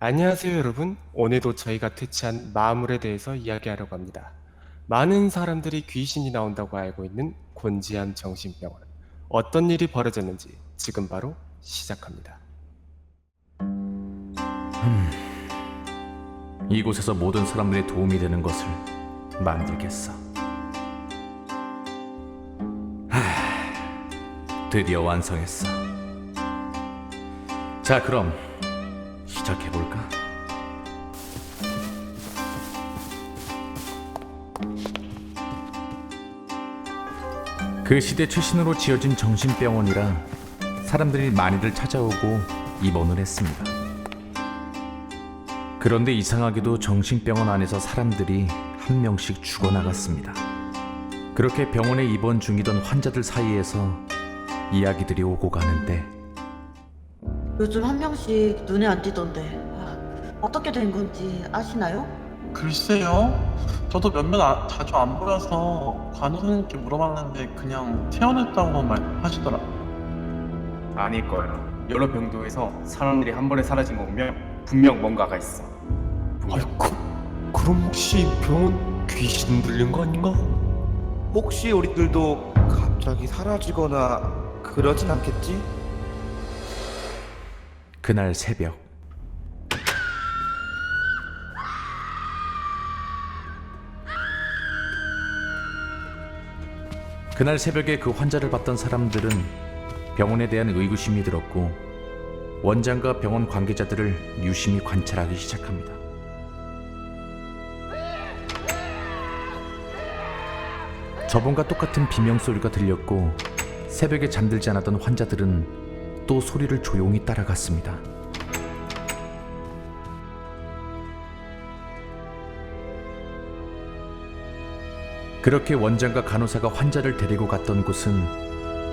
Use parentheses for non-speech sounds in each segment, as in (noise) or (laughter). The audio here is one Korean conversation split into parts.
안녕하세요, 여러분. 오늘도 저희가 퇴치한 마물에 대해서 이야기하려고 합니다. 많은 사람들이 귀신이 나온다고 알고 있는 곤지암 정신병원. 어떤 일이 벌어졌는지 지금 바로 시작합니다. 이곳에서 모든 사람들의 도움이 되는 것을 만들겠어. 하, 드디어 완성했어. 자, 그럼 시작해 볼까? 그 시대 최신으로 지어진 정신병원이라 사람들이 많이들 찾아오고 입원을 했습니다. 그런데 이상하게도 정신병원 안에서 사람들이 한 명씩 죽어나갔습니다. 그렇게 병원에 입원 중이던 환자들 사이에서 이야기들이 오고 가는데 요즘 한 명씩 눈에 안 띄던데 아, 어떻게 된 건지 아시나요? 글쎄요. 저도 몇몇 아- 자주 안 보여서 간호사님께 물어봤는데 그냥 퇴원했다고만 말하시더라. 아닐 거예요. 여러 병동에서 사람들이 한 번에 사라진 거 보면 분명 뭔가가 있어. 아이고, 그럼 혹시 병원 귀신 들린 거 아닌가? 혹시 우리들도 갑자기 사라지거나 그러진 않겠지? 그날 새벽 그날 새벽에 그 환자를 봤던 사람들은 병원에 대한 의구심이 들었고 원장과 병원 관계자들을 유심히 관찰하기 시작합니다. 저번과 똑같은 비명 소리가 들렸고 새벽에 잠들지 않았던 환자들은 또 소리를 조용히 따라갔습니다. 그렇게 원장과 간호사가 환자를 데리고 갔던 곳은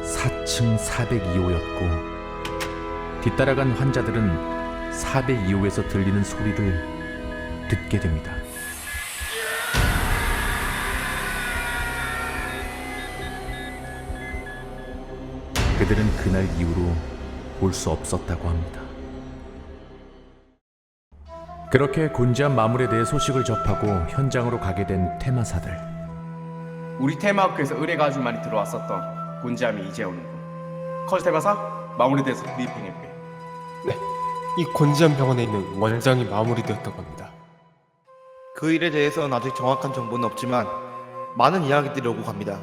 4층 402호였고 뒤따라간 환자들은 402호에서 들리는 소리를 듣게 됩니다. 그들은 그날 이후로 볼 수 없었다고 합니다. 그렇게 곤지암 마물에 대해 소식을 접하고 현장으로 가게 된 테마사들. 우리 테마학교에서 의뢰가 아주 많이 들어왔었던 곤지암이 이제 오는군. 컬 테마사 마무리 돼서 브리핑해볼게. 이 곤지암 병원에 있는 원장이 마무리되었다고 합니다. 그 일에 대해서는 아직 정확한 정보는 없지만 많은 이야기들이 오고 갑니다.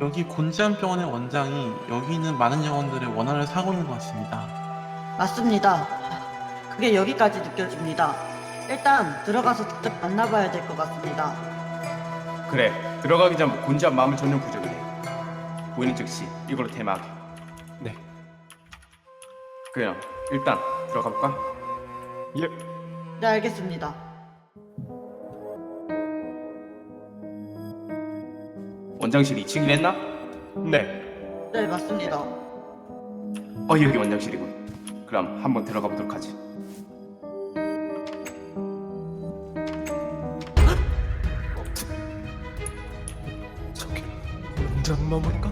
여기 곤지암병원의 원장이 여기 있는 많은 영혼들의 원한을 사고 있는 것 같습니다. 맞습니다 그게 여기까지 느껴집니다 일단 들어가서 직접 만나봐야 될 것 같습니다 그래 들어가기 전 곤지암 마물 전용 부적이네. 보이는 즉시 이걸로 테마하게. 네. 그냥 일단 들어가 볼까? 예, 네 알겠습니다 원장실 2층이랬나? 했나? 네. 네 맞습니다 어 여기 원장실이군. 그럼 한번 들어가 보도록 하지. 저기 원장 마물인가?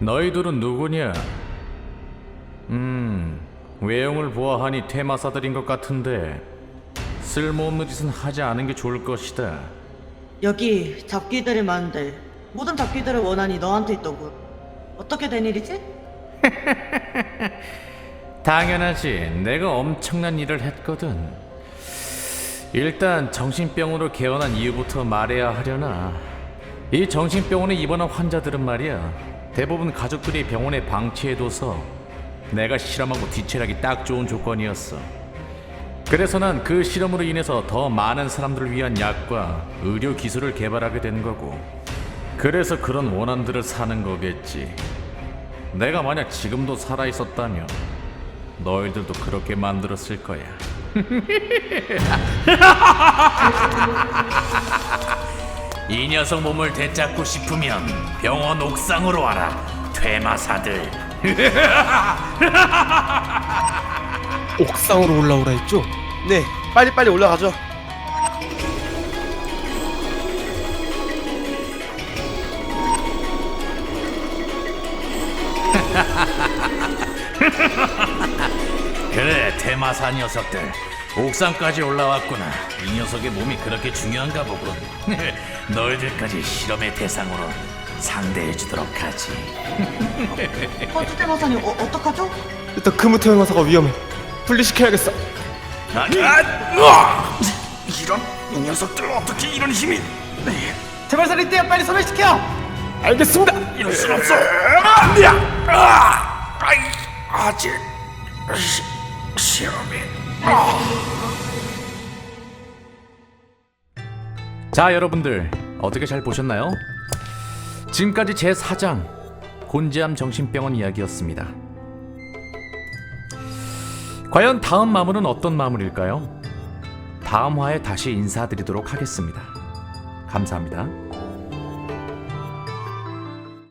너희들은 누구냐? 음, 외형을 보아하니 테마사들인 것 같은데 쓸모없는 짓은 하지 않은 게 좋을 것이다. 여기 잡귀들이 많은데 모든 잡귀들의 원한이 너한테 있더군 어떻게 된 일이지? (laughs) 당연하지. 내가 엄청난 일을 했거든. 일단 정신병으로 개원한 이유부터 말해야 하려나. 이 정신병원에 입원한 환자들은 말이야. 대부분 가족들이 병원에 방치해둬서 내가 실험하고 뒤처리하기 딱 좋은 조건이었어. 그래서 난 그 실험으로 인해서 더 많은 사람들을 위한 약과 의료 기술을 개발하게 된 거고. 그래서 그런 원한들을 사는 거겠지. 내가 만약 지금도 살아 있었다면 너희들도 그렇게 만들었을 거야. (laughs) 이 녀석 몸을 되찾고 싶으면 병원 옥상으로 와라. 퇴마사들. (laughs) 옥상으로 올라오라 했죠? 네, 빨리 빨리 올라가죠. 그래 테마사 녀석들 옥상까지 올라왔구나 이 녀석의 몸이 그렇게 중요한가 보군 너희들까지 실험의 대상으로 상대해주도록 하지 허주 대마사님 어, 어떡하죠? 일단 금우태 형사가 위험해. 분리시켜야겠어. 아니 아, 으아! 이런 이 녀석들 어떻게 이런 힘이 제발살이 떼어 빨리 소멸시켜. 알겠습니다. 이럴 순 없어 안돼야 아, 아이, 아직 시, 시험이 자 여러분들 어떻게 잘 보셨나요? 지금까지 제 4장 곤지암 정신병원 이야기였습니다 과연 다음 마물은 어떤 마물일까요? 다음 화에 다시 인사드리도록 하겠습니다 감사합니다